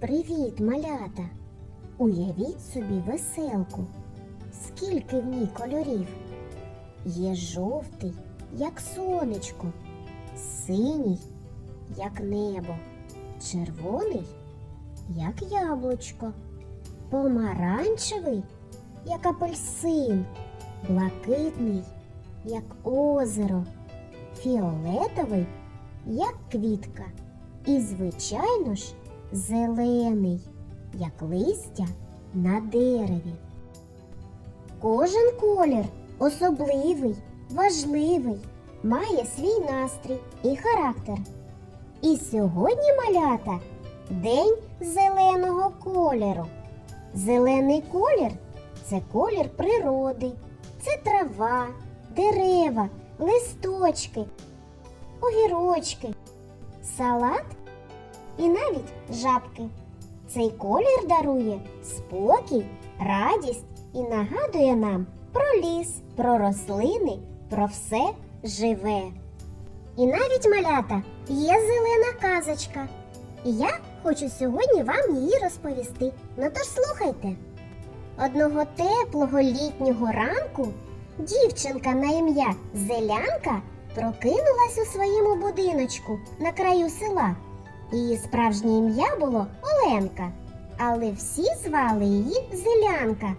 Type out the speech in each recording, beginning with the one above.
Привіт, малята! Уявіть собі веселку. Скільки в ній кольорів? Є жовтий, як сонечко, синій, як небо, червоний, як яблучко, помаранчевий, як апельсин, блакитний, як озеро, фіолетовий, як квітка. І, звичайно ж, зелений, як листя на дереві. Кожен колір особливий, важливий, має свій настрій і характер. І сьогодні малята День зеленого кольору. Зелений колір це колір природи, це трава, дерева, листочки, огірочки, салат і навіть жабки. Цей колір дарує спокій, радість і нагадує нам про ліс, про рослини, про все живе. І навіть малята є зелена казочка. І я хочу сьогодні вам її розповісти. Ну тож слухайте. Одного теплого літнього ранку дівчинка на ім'я Зелянка прокинулась у своєму будиночку на краю села. Її справжнє ім'я було Оленка, але всі звали її Зелянка,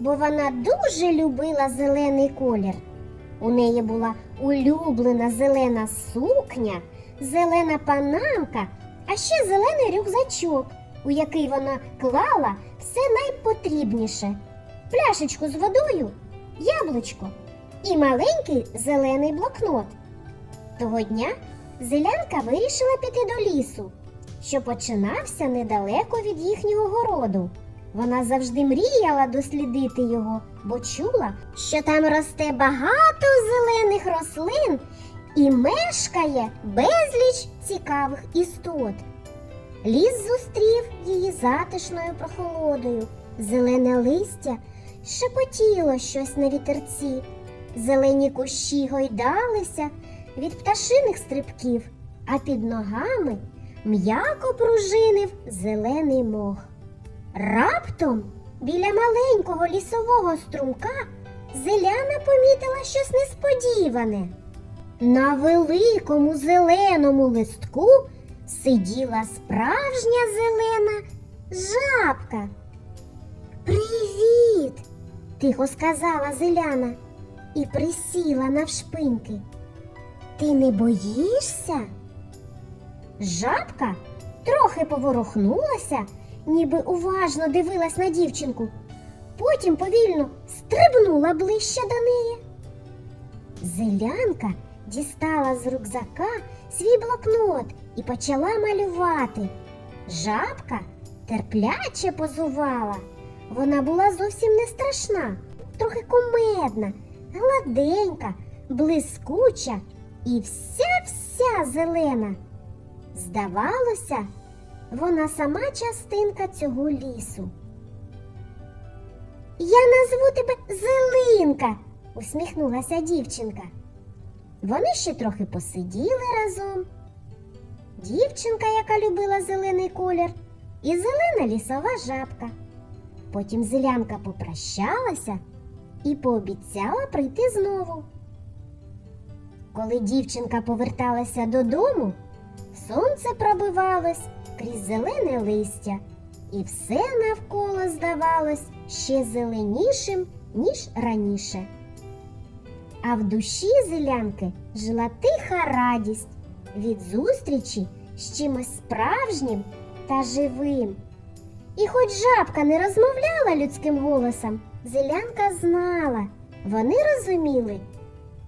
бо вона дуже любила зелений колір. У неї була улюблена зелена сукня, зелена панамка, а ще зелений рюкзачок, у який вона клала все найпотрібніше: пляшечку з водою, яблучко і маленький зелений блокнот. Того дня Зелянка вирішила піти до лісу, що починався недалеко від їхнього городу. Вона завжди мріяла дослідити його, бо чула, що там росте багато зелених рослин і мешкає безліч цікавих істот. Ліс зустрів її затишною прохолодою, зелене листя шепотіло щось на вітерці, зелені кущі гойдалися від пташиних стрибків, а під ногами м'яко пружинив зелений мох. Раптом біля маленького лісового струмка зеляна помітила щось несподіване. На великому зеленому листку сиділа справжня зелена жабка. Привіт! тихо сказала зеляна і присіла навшпиньки. Ти не боїшся? Жабка трохи поворухнулася, ніби уважно дивилась на дівчинку, потім повільно стрибнула ближче до неї. Зелянка дістала з рюкзака свій блокнот і почала малювати. Жабка терпляче позувала. Вона була зовсім не страшна, трохи кумедна, гладенька, блискуча і вся-вся зелена. Здавалося, вона сама частинка цього лісу. Я назву тебе Зелинка, усміхнулася дівчинка. Вони ще трохи посиділи разом. Дівчинка, яка любила зелений колір, і зелена лісова жабка. Потім зелянка попрощалася і пообіцяла прийти знову. Коли дівчинка поверталася додому, сонце пробивалось крізь зелене листя, і все навколо здавалось ще зеленішим, ніж раніше. А в душі зелянки жила тиха радість від зустрічі з чимось справжнім та живим. І хоч жабка не розмовляла людським голосом, зелянка знала, вони розуміли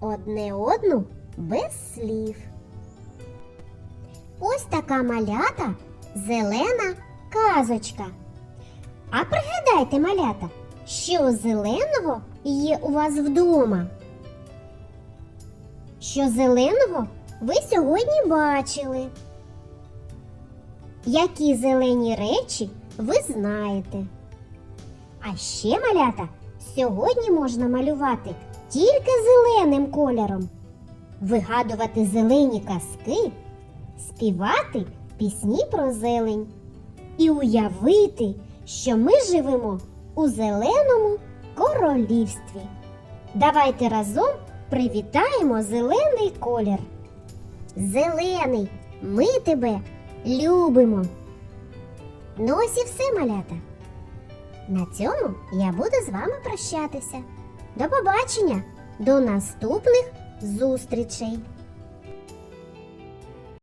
одне одну без слів. Ось така малята зелена казочка. А пригадайте, малята, що зеленого є у вас вдома? Що зеленого ви сьогодні бачили? Які зелені речі ви знаєте? А ще малята сьогодні можна малювати тільки зеленим кольором, вигадувати зелені казки, співати пісні про зелень. і уявити, що ми живемо у зеленому королівстві. Давайте разом привітаємо зелений колір. Зелений, ми тебе любимо. Ну ось і все, малята. На цьому я буду з вами прощатися. До побачення, до наступних зустрічей!